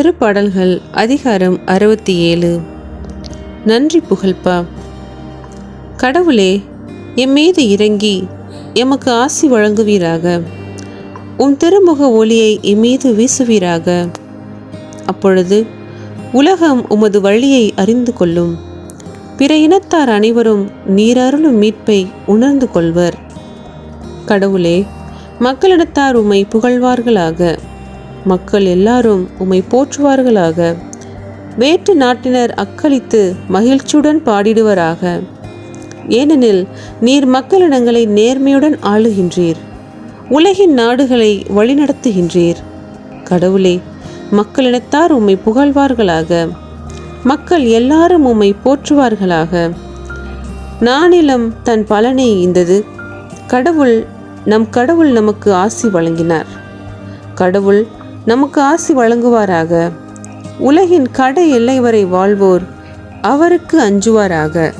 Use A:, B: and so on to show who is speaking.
A: திருப்பாடல்கள் அதிகாரம் அறுபத்தி ஏழு. நன்றி புகழ்ப்பா. கடவுளே எம் மீது இறங்கி எமக்கு ஆசி வழங்குவீராக. உம் திருமுக ஒளியை எம் மீது வீசுவீராக. அப்பொழுது உலகம் உமது வழியை அறிந்து கொள்ளும். பிற இனத்தார் அனைவரும் நீரருளும் மீட்பை உணர்ந்து கொள்வர். கடவுளே மக்களிடத்தார் உம்மை புகழ்வார்களாக. மக்கள் எல்லாரும் உம்மை போற்றுவார்களாக. வேற்று நாட்டினர் அக்களித்து மகிழ்ச்சியுடன் பாடிடுவராக. ஏனெனில் நீர் மக்களிடங்களை நேர்மையுடன் ஆளுகின்றீர். உலகின் நாடுகளை வழிநடத்துகின்றீர். கடவுளே மக்களினத்தார் உம்மை புகழ்வார்களாக. மக்கள் எல்லாரும் உம்மை போற்றுவார்களாக. நானிலம் தன் பலனை ஈந்தது. கடவுள் நம் கடவுள் நமக்கு ஆசி வழங்கினார். கடவுள் நமக்கு ஆசி வழங்குவாராக. உலகின் கடை எல்லை வரை வாழ்வோர் அவருக்கு அஞ்சுவாராக.